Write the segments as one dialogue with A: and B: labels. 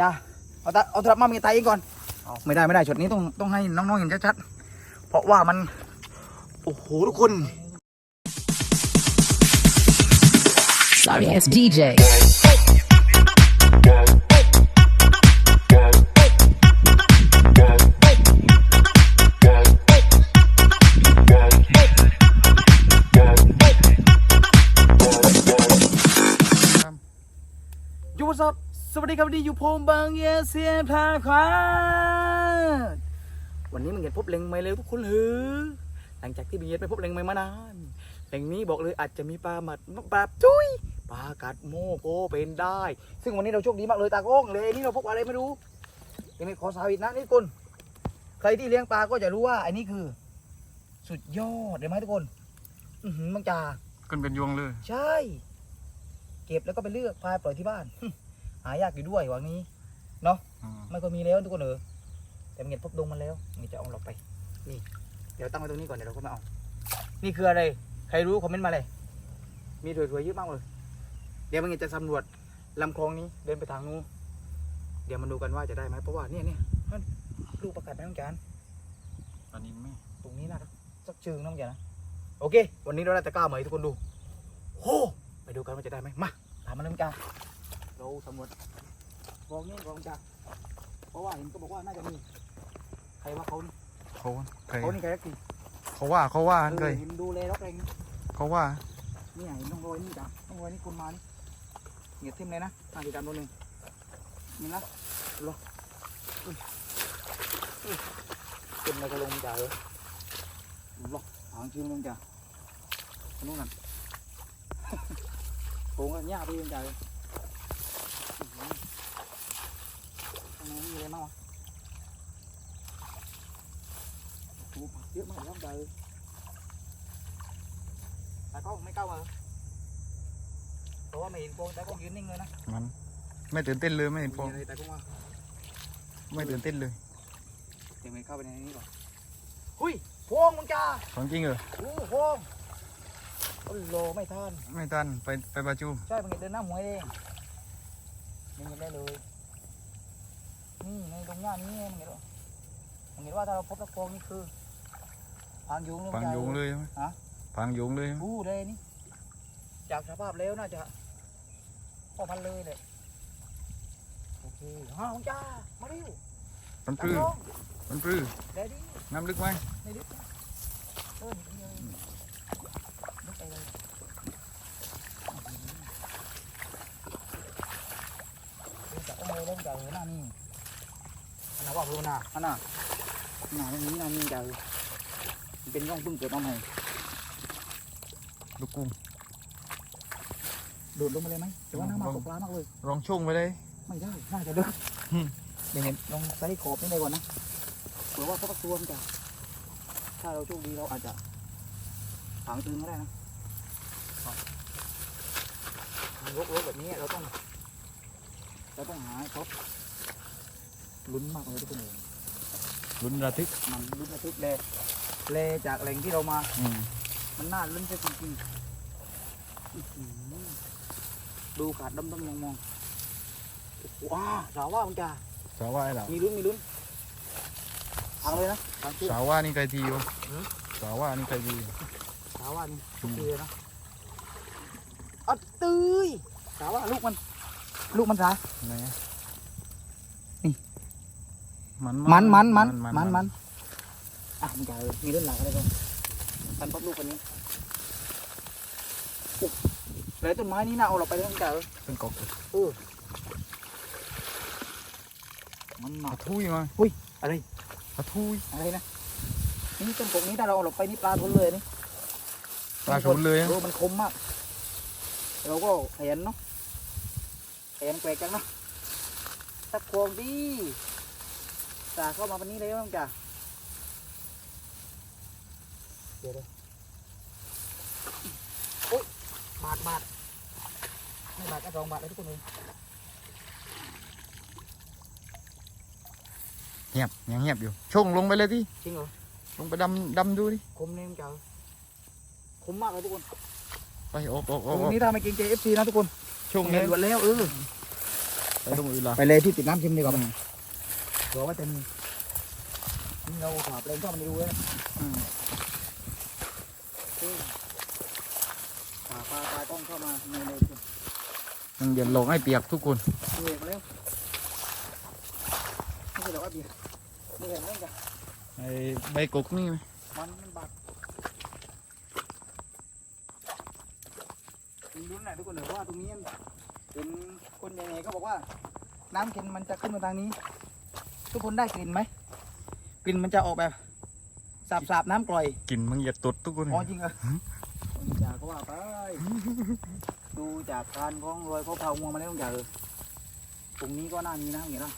A: จ้าเอาตาเอาโทรศัพท์มามีตเองก่อนเอาไม่ได้ไม่ได้ช็อตนี้ต้องต้องให้น้องๆเห็นชัดๆเพราะว่ามัน โอ้โหทุกคน
B: Sorry it's DJ.
A: วัสดีครับวันนี้อยู่พงบางเยเซียนพาควาวันนี้มึงเห็นพบเล็งไหมเร็วทุกคนหรือหลังจากที่มึงเห็นไปพบเล็งไหมมานานเล็งนี้บอกเลยอาจจะมีปลาหมัดปลาจุ้ยปลากัดโมโกเป็นได้ ซึ่งวันนี้เราโชคดีมากเลยตากล้องเลยนี่เราพบอะไรไม่รู้ยังไม่ขอสาวิตนะนี่คุณใครที่เลี้ยงปลาก็จะรู้ว่าอันนี้คือ สุดยอดเลยไหมทุกคนอือหือมังจา
C: กันเป็นยวงเลย
A: ใช่ เก็บแล้วก็ไปเลือกพายปล่อยที่บ้าน หายากอยู่ด้วยวันนี้
C: อืม
A: ไม่ค่อยมีแล้วทุกคนเออแต่มันเห็นพบดงมันแล้วนี่จะเอาเราไป นี่ เดี๋ยวตั้งไว้ตรงนี้ก่อนเดี๋ยวเราก็มาเอานี่คืออะไร ใครรู้คอมเมนต์มาเลย มีถวยๆเยอะมากเลย เดี๋ยวมันจะสำรวจลำคลองนี้เดินไปทางนู้นเดี๋ยวมาดูกันว่าจะได้ไหมเพราะว่าเนี่ยเนี่ยนั่นลูกประกาศไปน้องจาน
C: อันนี้ไม่
A: ตรงนี้นะสักเชิงน้องจานนะโอเค วันนี้เราได้ตะกร้ามาให้ทุกคนดูโอ้ไปดูกันว่าจะได้ไหมมาตามมาเลยน้องจาน เราสำรวจกองนี้กองจ้าเพราะว่าเห็นก็บอกว่าน่าจะมีใครว่าเขานี่
C: เขาใคร
A: เขานี่ใครรักจริง
C: เขาว่าเขาว่า
A: เอ
C: เค
A: อยเห็นดูแลรักเอง
C: เขาว่า
A: นี่เห็นน้องโรยนี่จ้ะน้องโรยนี่คุณมานี่เหยียดทิ่มเลยนะมาติดตามตัวหนึ่งนี่นะรออุ้ยอุ้ยขึ้นมาก็ลงจ้ะเออรอหางชื่นลงจ้ะนู่นนั่นโค้งกันยากไปยังจ้ะเอออื้อหือต รงนี้มีอะไรบ้างวะโอ้ผักเยอะมากเลยครับจ้ะเออแต่ก็ไม่ก้าวมาเพราะว่าไม่เห็นโฟงแต่ก็ยืนนิ่งเลยนะ
C: มันไม่ตื่นเต้นเลยไม่เห็นฟอง
A: มีอะไรแต่ก็ว่า
C: ไม่ตื่นเต้นเลย
A: เดี๋ยวมันเข้าไปในนี้ก่อนหุ้ยโฟงมึงจ้า
C: ของจริงเหรอ
A: โอ้โฟงโอ้โลไม่ทัน
C: ไม่ทันไปไปประชุม
A: ใช่มึงเห็นเดินหน้าหมวยเองมึงเห็นได้เลย นี่ในตรงหน้านี้มึงเห็นว่ามึงเห็นว่าถ้าเราพบตะโฟงนี่คือพางยุงเลย
C: พังโยงเลยใช่ไหม
A: ฮะ
C: พังโยงเลยใช่ไหม
A: อู้เลยนี่ จากสภาพแล้วน่าจะพ่อพันเลยเลยโอเคฮ่ามึงจ้ามาเร็ว
C: มันป
A: ตา
C: ลื้อ
A: ลง
C: มันปลื้อ
A: เดี๋ยวดิ
C: น้ำลึกไหม
A: ไม่ลึกนะเออนิดเดียวเองลึกไปเลยดูจากเอาเลยเล่นจากหน้านี่อัน นั้นว่ารู้นะอันน่ะหนาไม่มีหน้านี่จาเป็นร่องพึ่งเกิดมาใหม่
C: ลูกกุ้ง
A: โดดลงมาเลยไหมแต่ว่าน้ำมาตกปลามากเลย
C: ลองช่วงไปเลย
A: ไม่ได้ น่าจะดิน
C: อืม
A: เดี๋ยวเห็นลองไซส์ขอบนี่เลยก่อนนะเผื่อว่าเขาตะตัวมันจะถ้าเราโชคดีเราอาจจะฝังตึงก็ได้นะรกรกแบบนี้เราต้องเราต้องหาให้เขา ลุ้นมากเลยทุกคนเลย
C: ลุ้นระทึก
A: มันลุ้นระทึกเลยเลจากแหล่งที่เรามา
C: อืม
A: มันน่าลุ้นจริงๆอื้อหือดูขาดดำๆมองๆโอ้โหว้าสาวว่ามันจะ
C: สาวว่าไอ้เหล่า
A: มีลุ้นมีลุ้นทางเลยนะทางขึ้น
C: สาวว่านี่ใครทีวะ
A: หือ
C: สาวว่านี่ใครที
A: สาวว่านี่
C: อืม
A: ตื้อนะอัดตื้ยสาวว่าลูกมัน ลูกมันสา
C: ไหนอะ
A: นี่
C: มัน
A: มันมันมัน
C: มั
A: มันมันอะมันจะมีรุ่นหลังอะไรบ้างพันปั๊บลูกคนนี้โอ้แล้วต้นไม้นี่น่าเอาเราไปแล้วมันจะ
C: เป็นกอก
A: เออมันหนั
C: ก
A: ก
C: ระทุยมา
A: อะไร
C: กระทุย
A: อะไรนะนี่ต้นกกนี้ถ้าเราเอาเราไปนี่ปลาทุนเลยนี่
C: ปลาชุนเลยอะ
A: เออมันคมมาก เราก็ขยันเนาะขยันแกวกจังเนาะตะโกงดี จ่าเข้ามาวันนี้เลยมั้งจ่าเดี๋ยวเลยโอ๊ยบาทบาทไม่บาทก็สองบาทเลยทุกคนเลย
C: เงียบยังเงียบอยู่ช่วงลงไปเลยที่
A: จริงเหรอ
C: ลงไปดำดำดูดิ
A: คมเลยมั้งจ่าคมมากเลยทุกคน
C: ไปโอบโอบโอบ
A: ต
C: โอ
A: รง
C: บ
A: นี้ถ้าไม่เกรงใจเอฟซีนะทุกคน
C: ช่วง
A: เห็
C: นี้
A: นหมดแล้วเออ
C: ไปตรงอื่นละ
A: ไปเลยที่ติดน้ำชิมดีกว่ามั้ง เผื่อว่าจะมีนี่เราถาเพลงก็มันไม่รู้เลยนะ
C: อืม
A: ปลาปลาปลาต้องเข้ามาในใน
C: มันอย่าลงให้เปียกทุกคน
A: เบียมาเร็วไม่ใช่หรอกว่าเบียนี่เห็นไหมจ๊ะ
C: ไอ้ใบกกนี่ไหม
A: มันมันบาดมีลุ้นแหละทุกคนเลยเพราะว่าตรงนี้เป็นคนยังไงก็บอกว่า น้ำเค็มมันจะขึ้นมาทางนี้ ทุกคนได้กลิ่นไหมกลิ่นมันจะออกแบบสาบสาบๆน้ำกร่อย
C: กลินมึงอย่าตดทุกคน
A: อ๋อจริงเหรอจากก็ว่าไปดูจากการคล้องรอยเขาเผามัวมาแล้วต้องจ่าเออตรงนี้ก็น่ามีนะอย่างเงี้ยนะ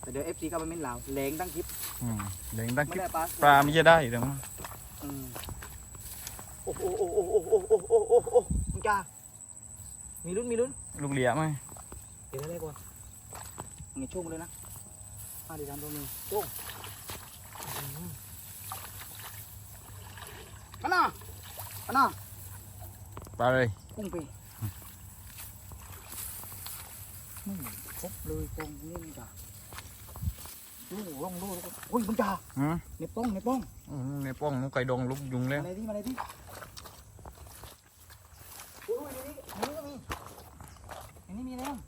A: แต่เดี๋ยวเอฟซีก็ไปเม้นเหล่าแหลงตั้งคลิป
C: อืมเดี๋ยวตั้ง
A: ไม่
C: คลิป
A: ได้ปลา
C: ปลาไม่จะได้เดี๋ยวมั้ง
A: อืมโอ้โหโอ้โหโอ้โหโอ้โหโอ้โหโอ้โหโอ้โหมึงจ้ามีลุ้นมีลุ้น
C: ลูกเหลี่ยไหม
A: เดี๋ยวได้ก่อนเงี้ยช่วงเลยนะ มาดีตามตัวมือช่วงอืมมาหน้ามาหน้า
C: ปลาเลย
A: กุ้งไปไม่ครบเลยตรงนี้มึงจ้าดูลองดูแล้วก็โอ้ยมึงจ้า
C: อืม
A: ในป้องในป้อง
C: อืมในป้องนุกไก่ดองลุกยุงแล้ว
A: มาเลยที่มาเลยที่โอ้ยนี่นี่นี่ก็มีอันนี้มีอะไรบ้าง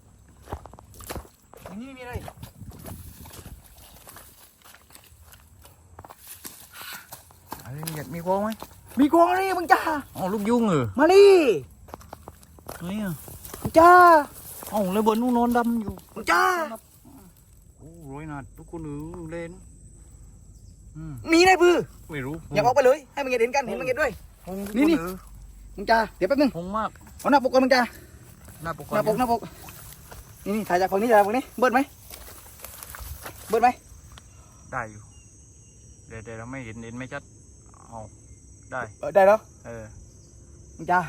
A: อันนี้ไม่มีอะไร
C: อะไรเนี่ยมีโค้งไหม
A: มีกองอะไรมึงจ้า
C: อ๋อลูกยุงเหรอ
A: มาดิ
C: นี่อะ
A: มึงจ้า
C: อ๋อเลยบนนู้นนอนดำอยู่
A: มึงจ้า
C: โอ้โรยหนัดทุกคนเออเล่นอืม
A: มีอะไรปือ
C: ไม่รู้
A: อย่าออกไปเลยให้มึงเห็นกันเห็นมึงเห็นด้วย
C: หง
A: นี่นี่
C: ทุกคเออ
A: มึงจ้าเดี๋ยวแป๊บนึง
C: หงมาก
A: เอาหน้าปกก่อนมึงจ้า
C: หน้าปก
A: หน้าปกหน้าปกนี่นี่ถ่ายจากฝั่งนี้ถ่ายจากฝั่งนี้เบิดไหมเบิดไหม
C: ได้อยู่เดี๋ยวเดี๋ยวเราไม่เห็นเห็นไม่ชัด เอาได้
A: เออได้แล้ว
C: เออ
A: มึงจ้า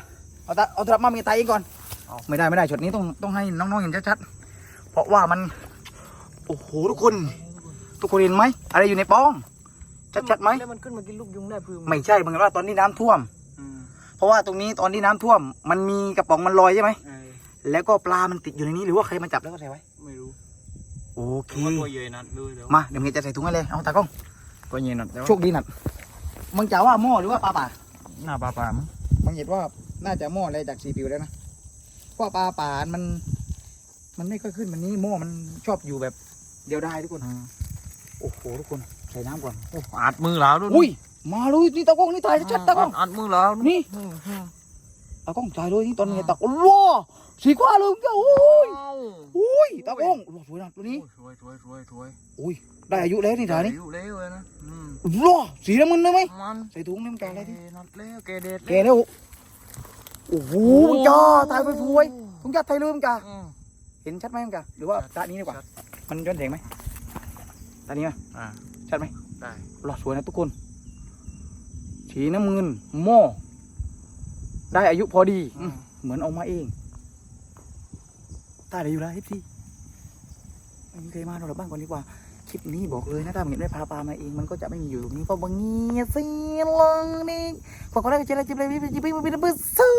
A: เอาตาเอาโทรศัพท์มามีตายเองก่อน
C: เอา
A: ไม่ได้ไม่ได้ช็อตนี้ต้องต้องให้น้องๆเห็นชัดๆเพราะว่ามัน โอ้โหทุกคน ทุกคนเห็นไหมอะไรอยู่ในป้อง ชัดๆไหม
C: แล้วมันขึ้นมากินลูกยุงได้พื้น
A: ไม่ใช่มึงว่าตอนนี้น้ำท่วม เพราะว่าตรงนี้ตอนที่น้ำท่วม มันมีกระป๋องมันลอยใช่ไหมแล้วก็ปลามันติดอยู่ในนี้หรือว่าใครมาจับแล้วก็ใส่ไว้
C: ไม่รู้
A: โอเค
C: ว่าตัวใหญ่นัดเลยเดี๋ยว
A: มาเดี๋ยวเมียจะใส่ถุงให้เลยเอาตากล้อง
C: ตัวใหญ่นัดเดี๋ยว
A: โชคดีหนัก มึงจะว่าหม้อหรือว่าปลาป่า
C: หน้าปลาปลามั้ง
A: มึงเห็นว่าน่าจะหม้ออะไรจากสีผิวแล้วนะเพราะปลาป่ามัน มันไม่ค่อยขึ้นมันนี้หม้อมันชอบอยู่แบบ เดียวได้ทุกคนโอ้โหทุกคนใส่น้ำก่อน
C: โอ้อัดมือแล้วด้วย
A: อุ้ยมาเลยนี่ตากล้องนี่ถ่ายชัดๆตากล้อง
C: อัดมือแล้ว
A: นี่
C: อืมอืม
A: ตากล้องถ่ายเลยนี่ตอนนี้ตากโอ้โหสีกว่าเลยมึงจ้าโอ้ยอุ้ยตากล้องโอ้โหสวยนะตัวนี้
C: สวยสวยสวยสวย
A: อุ้ย ได้อายุแล้วนี่ถ่ายนี่
C: อยู่แล้วเลยนะอืม
A: โอ้โหสีน้ำมันเลยไหม
C: มัน
A: ใส่ถุงนี่มันแกอะไรที่
C: นัดแล้วแกเด็ด
A: แกแล้วโอ้โหมึงจ้าถ่ายไปสวยมึงจ้าถ่ายเลยมึงจ้า
C: อืม
A: เห็นชัดไหมมึงจ้าหรือว่าตานี้ดีกว่ามันย้อนแสงไหมตานี้ไหม
C: อ่า
A: ชัดไหม
C: ได้
A: หล่อสวยนะทุกคนสีน้ำเงินหม้อได้อายุพอดีอืมเหมือนเอามาเองตาได้อยู่แล้วเอฟซีไม่มีใครมาเราบ้านก่อนดีกว่า คลิปนี้บอกเลยนะถ้าเห็นได้พาปลามาเองมันก็จะไม่มีอยู่ตรงนี้เพราะบางเงี้ยสิลองนี่ฝากกดไลค์กดแชร์และจิ้มเลยพี่พี่พี่พี่พี่พี่ซื้อ